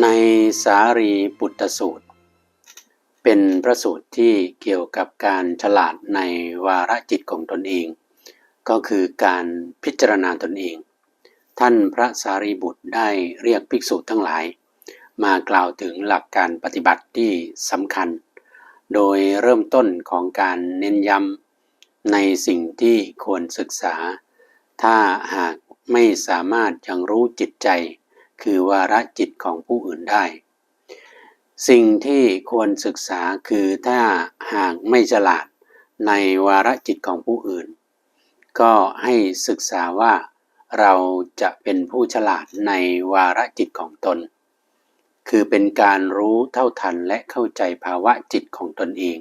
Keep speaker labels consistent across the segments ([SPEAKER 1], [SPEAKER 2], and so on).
[SPEAKER 1] ในสารีปุตตสูตร เป็นพระสูตรที่เกี่ยวกับการฉลาดในวาระจิตของตนเอง ก็คือการพิจารณาตนเอง ท่านพระสารีบุตรได้เรียกภิกษุทั้งหลาย มากล่าวถึงหลักการปฏิบัติที่สำคัญ โดยเริ่มต้นของการเน้นย้ำในสิ่งที่ควรศึกษา ถ้าหากไม่สามารถยังรู้จิตใจ คือวาระจิตของผู้อื่นได้ สิ่งที่ควรศึกษาคือถ้าหากไม่ฉลาดในวาระจิตของผู้อื่น ก็ให้ศึกษาว่าเราจะเป็นผู้ฉลาดในวาระจิตของตน คือเป็นการรู้เท่าทันและเข้าใจภาวะจิตของตนเอง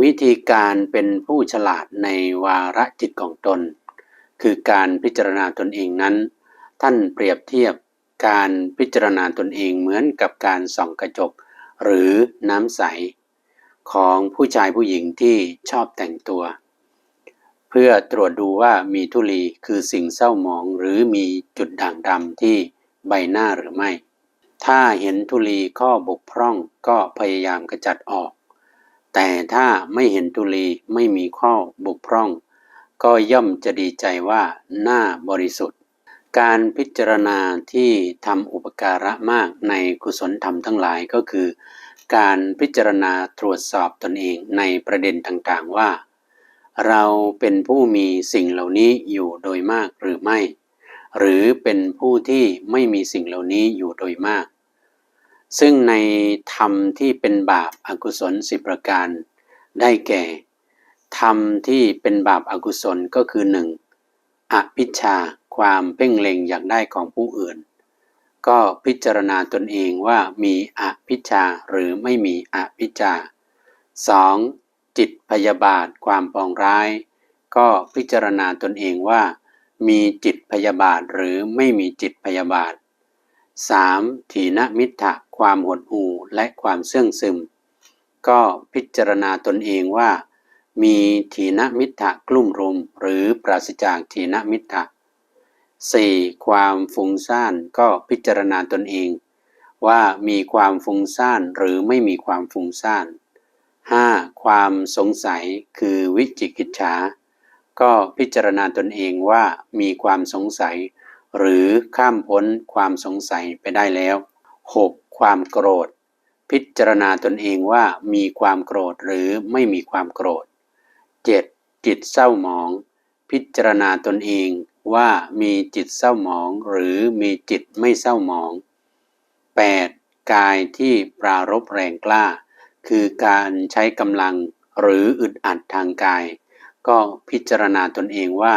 [SPEAKER 1] วิธีการเป็นผู้ฉลาดในวาระจิตของตน คือการพิจารณาตนเองนั้น ท่านเปรียบเทียบ การพิจารณาตนเองเหมือนกับการส่องกระจก หรือน้ำใส ของผู้ชายผู้หญิงที่ชอบแต่งตัว เพื่อตรวจดูว่ามีทุลีคือสิ่งเศร้าหมองหรือมีจุดด่างดำที่ใบหน้าหรือไม่ ถ้าเห็นทุลีข้อบกพร่องก็พยายามกระจัดออก แต่ถ้าไม่เห็นทุลีไม่มีข้อบกพร่อง ก็ย่อมจะดีใจว่าหน้าบริสุทธิ์ การพิจารณาที่ทำอุปการะมากในกุศลธรรมทั้งหลายก็คือ การพิจารณาตรวจสอบตนเองในประเด็นต่างๆว่า เราเป็นผู้มีสิ่งเหล่านี้อยู่โดยมากหรือไม่ หรือเป็นผู้ที่ไม่มีสิ่งเหล่านี้อยู่โดยมาก ซึ่งในธรรมที่เป็นบาปอากุศลสิบประการ ได้แก่ ธรรมที่เป็นบาปอากุศลก็คือหนึ่งอภิชา ความเพ่งเล็งอยากได้ของผู้อื่น ก็พิจารณาตนเองว่ามีอภิชาหรือไม่มีอภิชา 2. จิตพยาบาทความปองร้าย ก็พิจารณาตนเองว่า มีจิตพยาบาทหรือไม่มีจิตพยาบาท 3. ถีนมิทะความหดหู่และความเสื่องซึม ก็พิจารณาตนเองว่า มีถีนมิทะกลุ่มรุมหรือปราศจากถีนมิทะ 4. ความฟุ้งซ่านก็พิจารณาตนเอง ว่ามีความฟุ้งซ่านหรือไม่มีความฟุ้งซ่าน 5. ความสงสัยคือวิจิกิจฉาก็พิจารณาตนเองว่ามีความสงสัย หรือข้ามพ้นความสงสัยไปได้แล้ว 6. ความโกรธ พิจารณาตนเองว่ามีความโกรธหรือไม่มีความโกรธ 7. จิตเศร้าหมอง พิจารณาตนเอง ว่ามีจิตเศร้าหมองหรือมีจิตไม่เศร้าหมอง 8. กายที่ปรารบแรงกล้า คือการใช้กำลังหรืออึดอัดทางกาย ก็พิจารณาตนเองว่า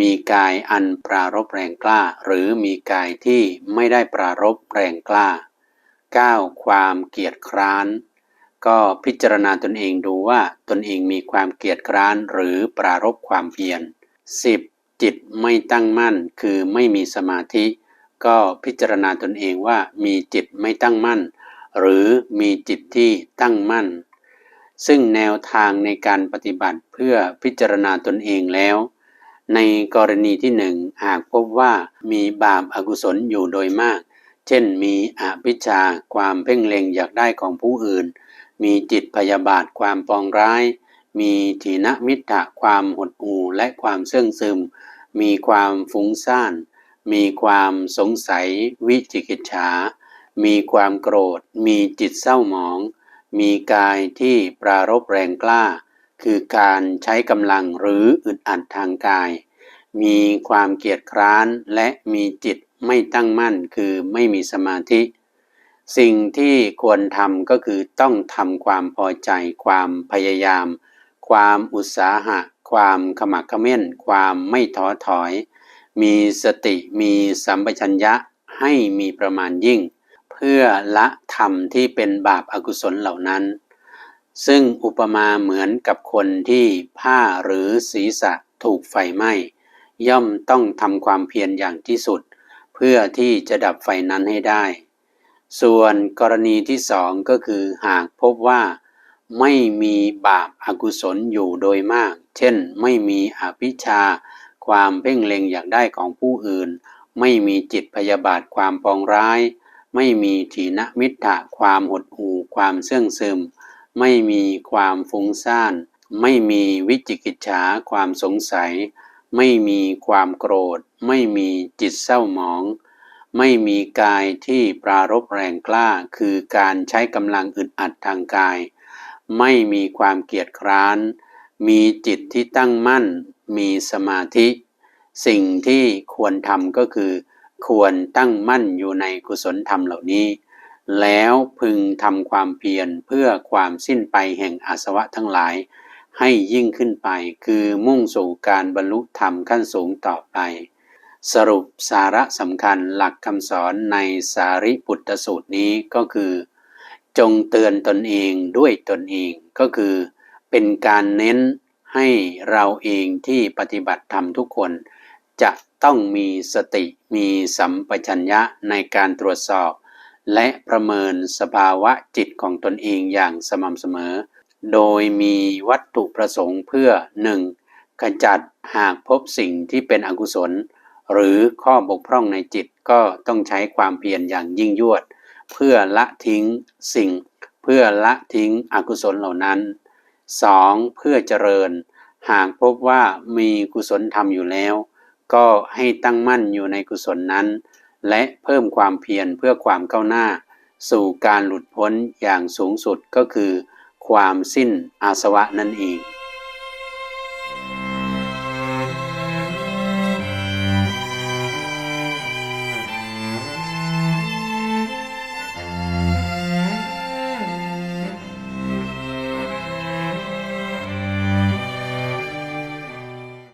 [SPEAKER 1] มีกายอันปรารบแรงกล้า หรือมีกายที่ไม่ได้ปรารบแรงกล้า 9. ความเกียจคร้าน ก็พิจารณาตนเองดูว่าตนเองมีความเกียจคร้านหรือปรารบความเพียร 10. จิตไม่ตั้งมั่น คือไม่มีสมาธิ ก็พิจารณาตนเองว่ามีจิตไม่ตั้งมั่น หรือมีจิตที่ตั้งมั่น ซึ่งแนวทางในการปฏิบัติเพื่อพิจารณาตนเองแล้ว ในกรณีที่หนึ่งหากพบว่ามีบาปอากุศลอยู่โดยมาก เช่นมีอภิชาความเพ่งเล็งอยากได้ของผู้อื่น มีจิตพยาบาทความปองร้าย มีทีนมิตรความหดหู่และความเสื่องซึม มีความฟุ้งซ่าน มีความสงสัย วิจิกิจฉา มีความโกรธ มีจิตเศร้าหมอง มีกายที่ปรารบแรงกล้า คือการใช้กำลังหรืออึดอัดทางกาย มีความเกียจคร้านและมีจิตไม่ตั้งมั่นคือไม่มีสมาธิ สิ่งที่ควรทำก็คือต้องทำความพอใจความพยายาม ความอุตสาหะ ความขมักขม้น ความไม่ท้อถอย มีสติมีสัมปชัญญะให้มีประมาณยิ่ง เพื่อละธรรมที่เป็นบาปอากุศลเหล่านั้น ซึ่งอุปมาเหมือนกับคนที่ผ้าหรือศีรษะถูกไฟไหม้ย่อมต้องทำความเพียรอย่างที่สุด เพื่อที่จะดับไฟนั้นให้ได้ ส่วนกรณีที่สองก็คือหากพบว่า ไม่มีบาปอากุศลอยู่โดยมาก เช่น ไม่มีอภิชา ความเพ่งเล็งอยากได้ของผู้อื่น ไม่มีจิตพยาบาทความปองร้าย ไม่มีถีนมิทธะความหดหู่ความเสื่องซึม ไม่มีความฟุ้งซ่าน ไม่มีวิจิกิจฉาความสงสัย ไม่มีความโกรธ ไม่มีจิตเศร้าหมองไม่มีกายที่ปรารบแรงกล้า คือการใช้กำลังอึดอัดทางกาย ไม่มีความเกียจคร้าน มีจิตที่ตั้งมั่น มีสมาธิ สิ่งที่ควรทำก็คือ ควรตั้งมั่นอยู่ในกุศลธรรมเหล่านี้ แล้วพึงทำความเพียรเพื่อความสิ้นไปแห่งอาสวะทั้งหลาย ให้ยิ่งขึ้นไปคือมุ่งสู่การบรรลุธรรมขั้นสูงต่อไป สรุปสาระสำคัญหลักคำสอนในสาริปุตตสูตรนี้ก็คือ จงเตือนตนเองด้วยตนเองก็คือเป็นการเน้นให้เราเองที่ปฏิบัติธรรมทุกคน จะต้องมีสติมีสัมปชัญญะในการตรวจสอบ และประเมินสภาวะจิตของตนเองอย่างสม่ำเสมอ โดยมีวัตถุประสงค์เพื่อ 1. ขจัดหากพบสิ่งที่เป็นอกุศล หรือข้อบกพร่องในจิตก็ต้องใช้ความเพียรอย่างยิ่งยวด เพื่อละทิ้งสิ่ง เพื่อละทิ้งอกุศลเหล่านั้น 2. เพื่อเจริญ หากพบว่ามีกุศลธรรมอยู่แล้ว ก็ให้ตั้งมั่นอยู่ในกุศลนั้น และเพิ่มความเพียรเพื่อความก้าวหน้า สู่การหลุดพ้นอย่างสูงสุดก็คือ ความสิ้นอาสวะนั่นเอง